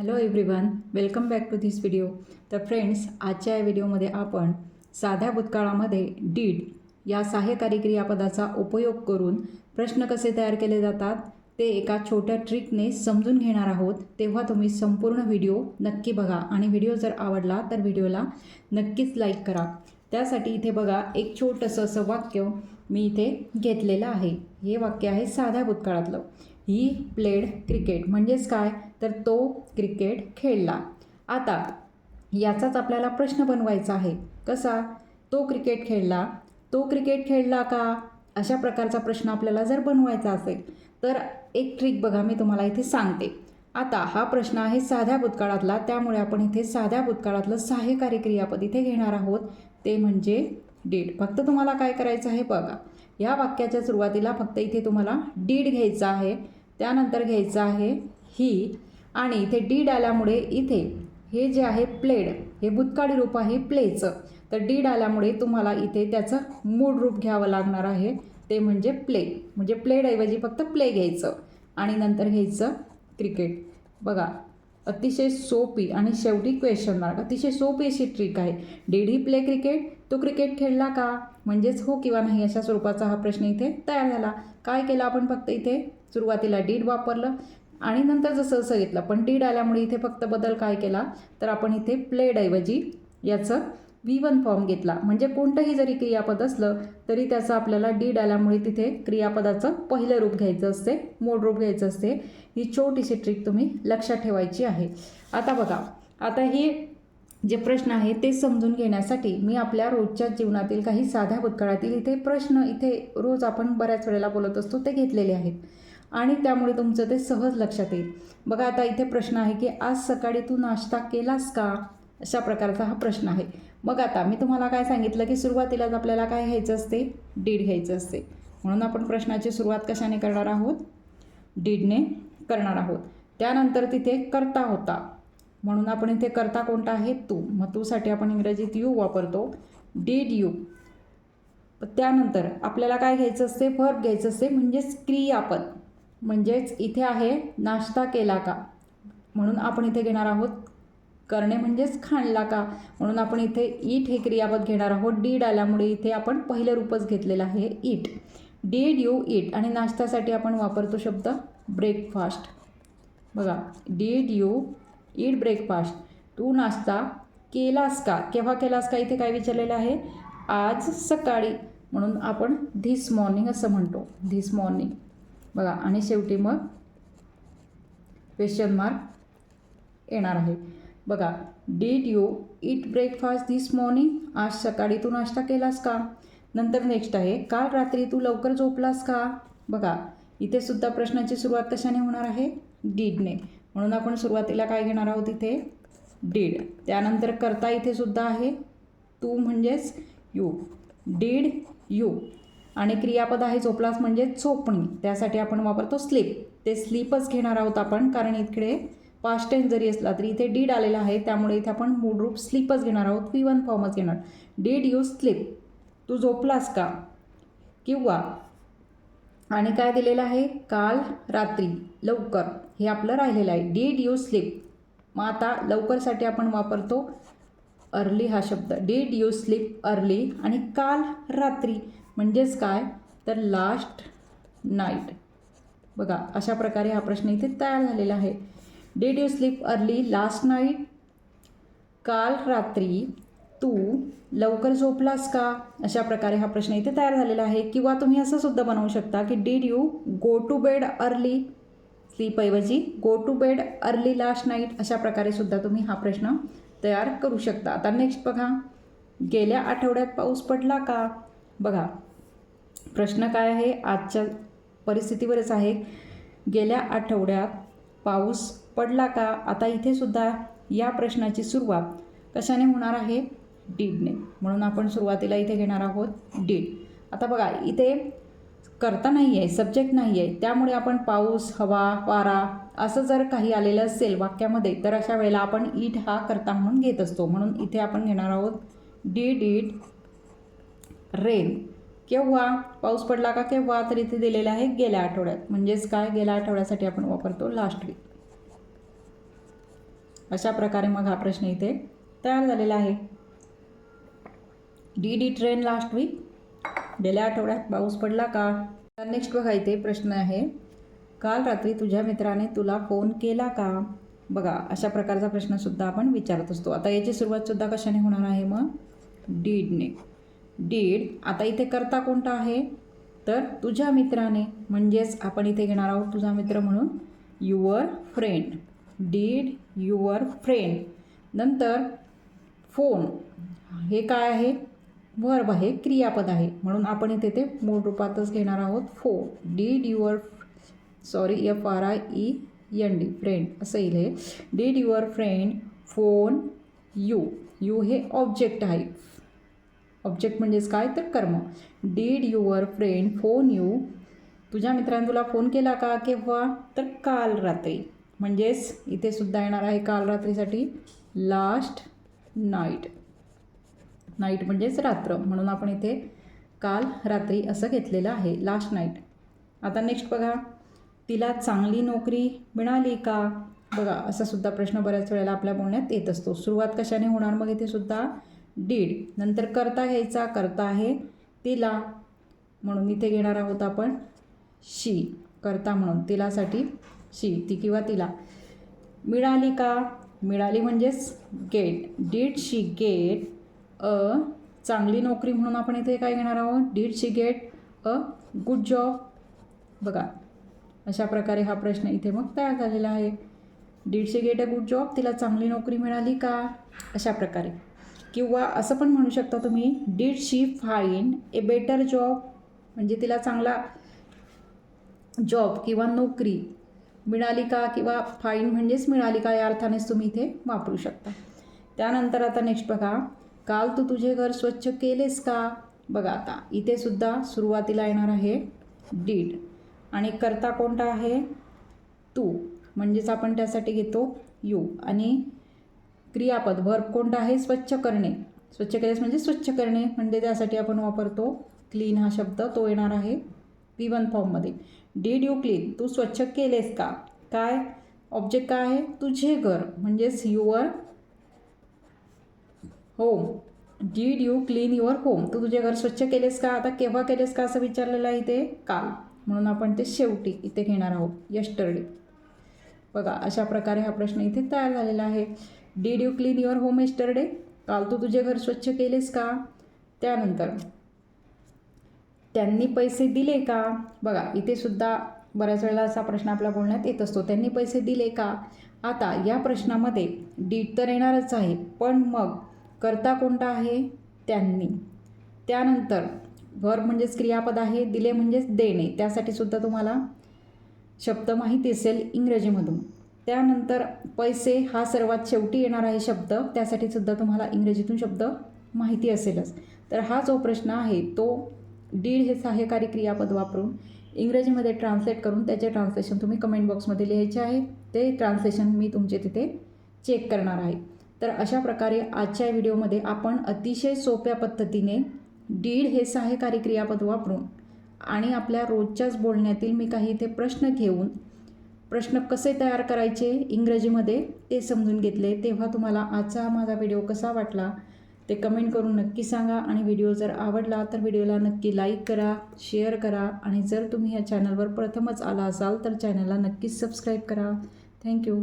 Hello everyone welcome back to this video तर friends आजच्या या व्हिडिओमध्ये आपण साध्या भूतकाळामध्ये डीड या सहाय्यकारी क्रियापदाचा उपयोग करून प्रश्न कसे तयार केले जातात ते एका छोट्या ट्रिकने समजून घेणार आहोत. तेव्हा तुम्ही संपूर्ण व्हिडिओ नक्की बघा. आणि व्हिडिओ जर आवडला तर व्हिडिओला नक्कीच लाईक करा. त्यासाठी इथे बघा एक छोटंसं असं वाक्य मी इथे घेतलेलं आहे. हे वाक्य आहे साध्या भूतकाळातलं. ही प्लेड क्रिकेट म्हणजेच काय? तर तो क्रिकेट खेळला. आता याचाच आपल्याला प्रश्न बनवायचा आहे. कसा? तो क्रिकेट खेळला. तो क्रिकेट खेळला का? अशा प्रकारचा प्रश्न आपल्याला जर बनवायचा असेल तर एक ट्रिक बघा मी तुम्हाला इथे सांगते. आता हा प्रश्न आहे साध्या भूतकाळातला. त्यामुळे आपण इथे साध्या भूतकाळातलं सहाय्यकारी क्रियापद इथे घेणार आहोत. ते म्हणजे डीड फक्त तुम्हाला काय करायचं आहे बघा. या वाक्याच्या सुरुवातीला फक्त इथे तुम्हाला डीड घ्यायचं आहे. त्यानंतर घ्यायचं आहे ही आणि इथे डीड आल्यामुळे इथे हे जे आहे प्लेड हे भूतकाळी रूप आहे प्लेचं तर डीड आल्यामुळे तुम्हाला इथे त्याचं मूळ रूप घ्यावं लागणार आहे. ते म्हणजे प्ले म्हणजे प्लेडऐवजी फक्त प्ले घ्यायचं. आणि नंतर घ्यायचं क्रिकेट बघा अतिशय सोपी आणि शेवटी क्वेश्चन मार्क अतिशय सोपी अशी ट्रिक आहे. डीड ही प्ले क्रिकेट तो क्रिकेट खेळला का? म्हणजेच हो किंवा नाही अशा स्वरूपाचा हा प्रश्न इथे तयार झाला. काय केलं आपण फक्त इथे? सुरुवातीला डीड वापरलं आणि नंतर जसं जसं घेतलं. पण डीड आल्यामुळे इथे फक्त बदल काय केला? तर आपण इथे प्लेडऐवजी याचं व्ही वन फॉर्म घेतला. म्हणजे कोणतंही जरी क्रियापद असलं तरी त्याचं आपल्याला डीड आल्यामुळे तिथे क्रियापदाचं पहिलं रूप घ्यायचं असते मूळ रूप घ्यायचं असते. ही छोटीशी ट्रिक तुम्ही लक्षात ठेवायची आहे. आता बघा. आता ही जे प्रश्न आहे ते समजून घेण्यासाठी मी आपल्या रोजच्या जीवनातील काही साध्या भूतकाळातील इथे प्रश्न इथे रोज आपण बऱ्याच वेळेला बोलत असतो ते घेतलेले आहेत. आणि त्यामुळे तुमचं ते सहज लक्षात येईल. बघा आता इथे प्रश्न आहे की आज सकाळी तू नाश्ता केलास का? अशा प्रकारचा हा प्रश्न आहे. मग आता मी तुम्हाला काय सांगितलं की सुरुवातीलाच आपल्याला काय घ्यायचं असते? डीड घ्यायचं असते. म्हणून आपण प्रश्नाची सुरुवात कशाने करणार आहोत? डीडने करणार आहोत. त्यानंतर तिथे करता होता. म्हणून आपण इथे करता कोणता आहे तू. मग तूसाठी आपण इंग्रजीत यू वापरतो. डीड यू त्यानंतर आपल्याला काय घ्यायचं असते? वर्ब घ्यायचं असते म्हणजेच क्रियापद. म्हणजेच इथे आहे नाश्ता केला का? म्हणून आपण इथे घेणार आहोत करणे म्हणजेच खाणला का? म्हणून आपण इथे ईट हे क्रियापद घेणार आहोत. डीड आल्यामुळे इथे आपण पहिलं रूपच घेतलेलं आहे ईट डीड यू ईट आणि नाश्त्यासाठी आपण वापरतो शब्द ब्रेकफास्ट बघा डीड यू ईट ब्रेकफास्ट तू नाश्ता केलास का? केव्हा केलास का? इथे काय विचारलेलं आहे? आज सकाळी. म्हणून आपण धिस मॉर्निंग असं म्हणतो. धिस मॉर्निंग बघा आणि शेवटी मग क्वेश्चन मार्क येणार आहे. बघा did you eat breakfast this morning आज सकाळी तू नाश्ता केलास का? नंतर नेक्स्ट आहे काल रात्री तू लवकर झोपलास का? बघा इथे सुद्धा प्रश्नाची सुरुवात कशाने होणार आहे? डीडने म्हणून आपण सुरुवातीला काय घेणार आहोत इथे? डीड. त्यानंतर करता इथे सुद्धा आहे तू म्हणजेच यू. Did you. आणि क्रियापद आहे झोपलास म्हणजे झोपणी. त्यासाठी आपण वापरतो स्लीप. ते स्लीपच घेणार आहोत आपण कारण इकडे पास्ट टेन्स जरी असला तरी इथे डीड आलेला आहे. त्यामुळे इथे आपण मूळ रूप स्लीपच घेणार आहोत. पी वन फॉर्मच घेणार. Did you sleep. तू झोपलास का? किंवा आणि काय दिलेलं आहे? काल रात्री लवकर. हे आपलं राहिलेलं आहे. डीड यू स्लीप मग आता लवकरसाठी आपण वापरतो अर्ली हा शब्द. डीड यू स्लीप अर्ली आणि काल रात्री म्हणजेच काय? तर लास्ट नाईट बघा अशा प्रकारे हा प्रश्न इथे तयार झालेला आहे. Did you sleep early last night काल रात्री तू लवकर झोपलास का? अशा प्रकारे हा प्रश्न इथे तयार झालेला आहे. किंवा तुम्ही असं सुद्धा बनवू शकता की did you go to bed early स्लीपऐवजी go to bed early last night अशा प्रकारे सुद्धा तुम्ही हा प्रश्न तयार करू शकता. आता नेक्स्ट बघा. गेल्या आठवड्यात पाऊस पडला का? बघा. प्रश्न काय आहे? आजच्या परिस्थितीवरच आहे. गेल्या आठवड्यात पाऊस पडला का? आता इथे सुद्धा या प्रश्नाची सुरुवात कशाने होणार आहे? डीडने म्हणून आपण सुरुवातीला इथे घेणार आहोत डीड आता बघा इथे करता नाही आहे सब्जेक्ट नाही आहे त्यामुळे आपण पाऊस हवा वारा असं जर काही आलेलं असेल वाक्यामध्ये तर अशा वेळेला आपण ईट हा करता म्हणून घेत असतो. म्हणून इथे आपण घेणार आहोत डीड इट रेन केव्हा? पाऊस पडला का केव्हा? तर इथे दिलेलं आहे गेल्या आठवड्यात. म्हणजेच काय? गेल्या आठवड्यासाठी आपण वापरतो लास्ट वीक अशा प्रकारे मग हा प्रश्न इथे तयार झालेला आहे. Did it rain last week गेल्या आठवड्यात पाऊस पडला का? नेक्स्ट बघा इथे प्रश्न आहे. काल रात्री तुझ्या मित्राने तुला फोन केला का? बघा अशा प्रकारचा प्रश्नसुद्धा आपण विचारत असतो. आता याची सुरुवातसुद्धा कशाने होणार आहे मग? डीडने डीड आता इथे करता कोणता आहे? तर तुझ्या मित्राने म्हणजेच आपण इथे घेणार आहोत तुझा मित्र म्हणून your friend did your friend नंतर फोन हे काय आहे? व्हर्ब आहे क्रियापद आहे. म्हणून आपण इथे ते मूळ रूपातच घेणार आहोत. फो did your sorry F R I E N D friend असं येईल हे did your friend phone you you हे ऑब्जेक्ट आहे. ऑब्जेक्ट म्हणजेच काय? तर कर्म. Did your friend phone you तुझ्या मित्राने तुला फोन केला का केव्हा? तर काल रात्री. म्हणजेच इथे सुद्धा येणार आहे काल रात्रीसाठी. लास्ट नाईट नाईट म्हणजेच रात्र. म्हणून आपण इथे काल रात्री असं घेतलेलं आहे लास्ट नाईट आता नेक्स्ट बघा तिला चांगली नोकरी मिळाली का? बघा असा सुद्धा प्रश्न बऱ्याच वेळेला आपल्या बोलण्यात येत असतो. सुरुवात कशाने होणार? मग इथे सुद्धा डीड नंतर करता घ्यायचा करता आहे तिला. म्हणून इथे घेणार आहोत आपण शी करता म्हणून. तिलासाठी शी ती किंवा तिला. मिळाली का? मिळाली म्हणजेच get did she get a चांगली नोकरी म्हणून आपण इथे काय घेणार आहोत? Did she get a good job बघा अशा प्रकारे हा प्रश्न इथे मग तयार झालेला आहे. Did she get a good job तिला चांगली नोकरी मिळाली का? अशा प्रकारे. किंवा असं पण म्हणू शकता तुम्ही did she find a better job म्हणजे तिला चांगला जॉब किंवा नोकरी मिळाली का? किंवा फाईन म्हणजेच मिळाली का? या अर्थानेच तुम्ही इथे वापरू शकता. त्यानंतर आता नेक्स्ट बघा. काल तू तुझे घर स्वच्छ केलेस का? बघा आता इथे सुद्धा सुरुवातीला येणार आहे डीड. आणि करता कोणता आहे? तू. म्हणजेच आपण त्यासाठी घेतो यू. आणि क्रियापद वर्ब कोणता आहे? स्वच्छ करणे. स्वच्छ केलेस म्हणजे स्वच्छ करणे. म्हणजे त्यासाठी आपण वापरतो क्लीन हा शब्द. तो येणार आहे पी वन फॉर्ममध्ये डीड यू क्लीन तू स्वच्छ केलेस का? काय? ऑब्जेक्ट काय आहे? तुझे घर. म्हणजेच your home did you clean your home तू तुझे घर स्वच्छ केलेस का? आता केव्हा केलेस का असं विचारलेलं आहे इथे? काल. म्हणून आपण ते शेवटी इथे घेणार आहोत. यस्टरडे बघा अशा प्रकारे हा प्रश्न इथे तयार झालेला आहे. Did you clean your home yesterday काल तू तुझे घर स्वच्छ केलेस का? त्यानंतर. त्यांनी पैसे दिले का? बघा इथे सुद्धा बऱ्याच वेळेला असा प्रश्न आपल्या बोलण्यात येत असतो. त्यांनी पैसे दिले का? आता या प्रश्नामध्ये डीड तर येणारच आहे. पण मग कर्ता कोणता आहे? त्यांनी. त्यानंतर घर म्हणजेच क्रियापद आहे दिले म्हणजेच देणे. त्यासाठी सुद्धा तुम्हाला शब्द माहिती असेल इंग्रजीमधून. त्यानंतर पैसे हा सर्वात शेवटी येणार आहे शब्द. त्यासाठी सुद्धा तुम्हाला इंग्रजीतून शब्द माहिती असेलच. तर हा जो प्रश्न आहे तो डीड हे सहाय्यकारी क्रियापद वापरून इंग्रजीमध्ये ट्रान्सलेट करून त्याचे ट्रान्सलेशन तुम्ही कमेंट बॉक्समध्ये लिहायचे आहे. ते ट्रान्सलेशन मी तुमचे तिथे चेक करणार आहे. तर अशा प्रकारे आजच्या व्हिडिओमध्ये आपण अतिशय सोप्या पद्धतीने डीड हे सहाय्यकारी क्रियापद वापरून आणि आपल्या रोजच्याच बोलण्यातील मी काही इथे प्रश्न घेऊन प्रश्न कसे तयार करायचे इंग्रजीमध्ये ते समजून घेतले तेव्हा तुम्हाला आजचा हा माझा व्हिडिओ कसा वाटला ते कमेंट करून नक्की सांगा. आणि व्हिडिओ जर आवडला तर व्हिडिओला नक्की लाईक करा शेअर करा. आणि जर तुम्ही या चॅनलवर प्रथमच आला असाल तर चॅनलला नक्कीच सबस्क्राईब करा. थँक्यू